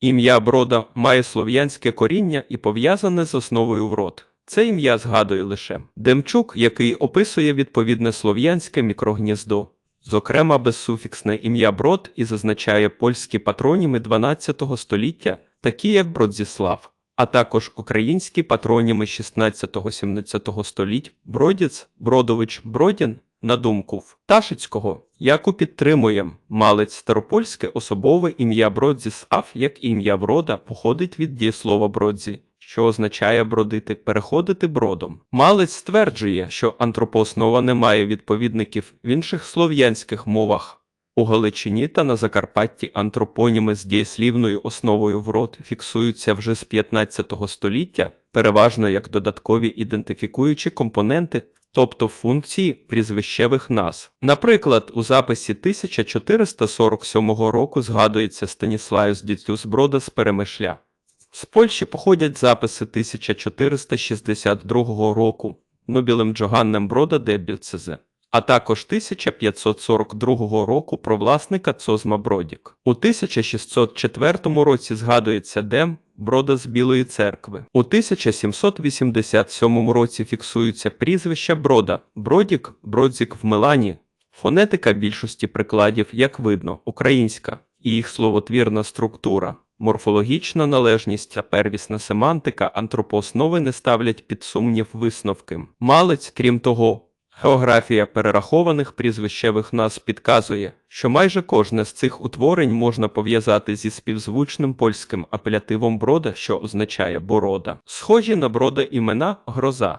Ім'я Брода має слов'янське коріння і пов'язане з основою врод. Це ім'я згадує лише Демчук, який описує відповідне слов'янське мікрогніздо, зокрема безсуфіксне ім'я Брод і зазначає польські патроніми 12 століття, такі як Бродзіслав, а також українські патроніми 16-17 століть Бродіц, Бродович, Бродін, на думку Пташицького, яку підтримує малець старопольське особове ім'я Бродзіслав, як ім'я Брода, походить від дієслова бродзі, що означає бродити, переходити бродом. Малець стверджує, що антропооснова не має відповідників в інших слов'янських мовах. У Галичині та на Закарпатті антропоніми з дієслівною основою в род фіксуються вже з 15 століття, переважно як додаткові ідентифікуючі компоненти, тобто функції прізвищевих назв. Наприклад, у записі 1447 року згадується Станіславіус Діцюсброда з Перемишля. З Польщі походять записи 1462 року Нобілем Джоганнем Брода де Більцезе, а також 1542 року про власника Цозма Бродік. У 1604 році згадується Дем Брода з Білої церкви. У 1787 році фіксуються прізвища Брода, Бродік, Бродзік в Милані. Фонетика більшості прикладів, як видно, українська, і їх словотвірна структура, морфологічна належність та первісна семантика антропооснови не ставлять під сумнів висновки. Малець, крім того, географія перерахованих прізвищевих назв підказує, що майже кожне з цих утворень можна пов'язати зі співзвучним польським апелятивом брода, що означає борода. Схожі на брода імена гроза,